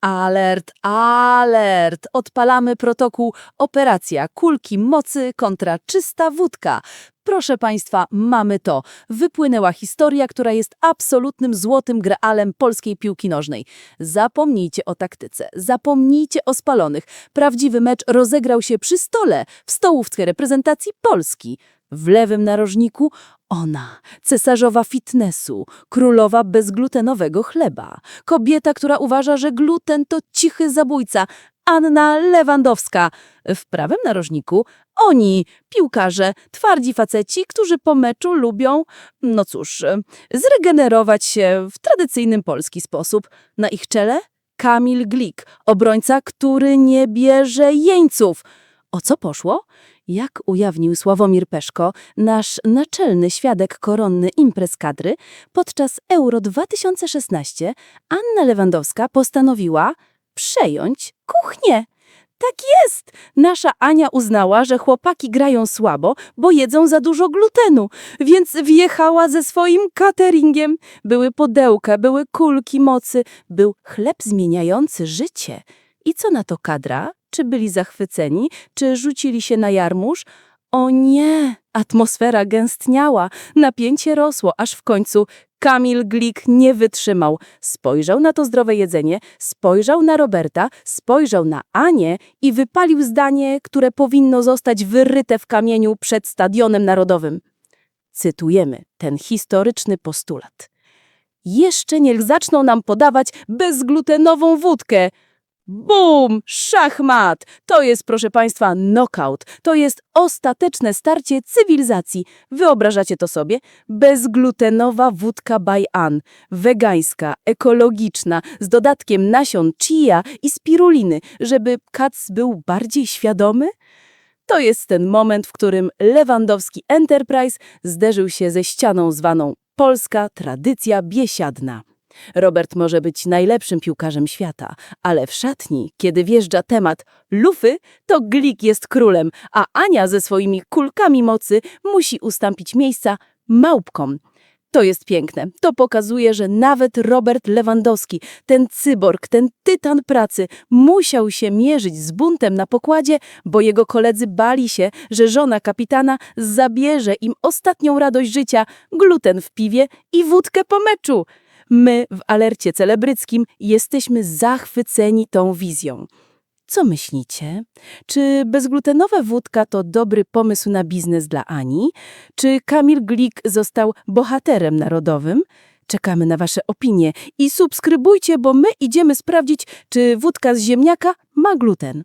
Alert, alert! Odpalamy protokół Operacja Kulki Mocy kontra czysta wódka. Proszę Państwa, mamy to. Wypłynęła historia, która jest absolutnym złotym graalem polskiej piłki nożnej. Zapomnijcie o taktyce, zapomnijcie o spalonych. Prawdziwy mecz rozegrał się przy stole, w stołówce reprezentacji Polski. W lewym narożniku ona, cesarzowa fitnessu, królowa bezglutenowego chleba, kobieta, która uważa, że gluten to cichy zabójca, Anna Lewandowska. W prawym narożniku oni, piłkarze, twardzi faceci, którzy po meczu lubią, no cóż, zregenerować się w tradycyjny polski sposób. Na ich czele Kamil Glik, obrońca, który nie bierze jeńców. O co poszło? Jak ujawnił Sławomir Peszko, nasz naczelny świadek koronny imprez kadry, podczas Euro 2016 Anna Lewandowska postanowiła przejąć kuchnię. Tak jest! Nasza Ania uznała, że chłopaki grają słabo, bo jedzą za dużo glutenu, więc wjechała ze swoim cateringiem. Były pudełka, były kulki mocy, był chleb zmieniający życie. I co na to kadra? Czy byli zachwyceni? Czy rzucili się na jarmuż? O nie! Atmosfera gęstniała, napięcie rosło, aż w końcu Kamil Glik nie wytrzymał. Spojrzał na to zdrowe jedzenie, spojrzał na Roberta, spojrzał na Anię i wypalił zdanie, które powinno zostać wyryte w kamieniu przed Stadionem Narodowym. Cytujemy ten historyczny postulat. Jeszcze niech zaczną nam podawać bezglutenową wódkę. Bum! Szachmat! To jest, proszę Państwa, knockout. To jest ostateczne starcie cywilizacji. Wyobrażacie to sobie? Bezglutenowa wódka Ann. Wegańska, ekologiczna, z dodatkiem nasion chia i spiruliny, żeby kac był bardziej świadomy? To jest ten moment, w którym Lewandowski Enterprise zderzył się ze ścianą zwaną Polska Tradycja Biesiadna. Robert może być najlepszym piłkarzem świata, ale w szatni, kiedy wjeżdża temat lufy, to Glik jest królem, a Ania ze swoimi kulkami mocy musi ustąpić miejsca małpkom. To jest piękne. To pokazuje, że nawet Robert Lewandowski, ten cyborg, ten tytan pracy, musiał się mierzyć z buntem na pokładzie, bo jego koledzy bali się, że żona kapitana zabierze im ostatnią radość życia gluten w piwie i wódkę po meczu. My w alercie celebryckim jesteśmy zachwyceni tą wizją. Co myślicie? Czy bezglutenowa wódka to dobry pomysł na biznes dla Ani? Czy Kamil Glik został bohaterem narodowym? Czekamy na Wasze opinie i subskrybujcie, bo my idziemy sprawdzić, czy wódka z ziemniaka ma gluten.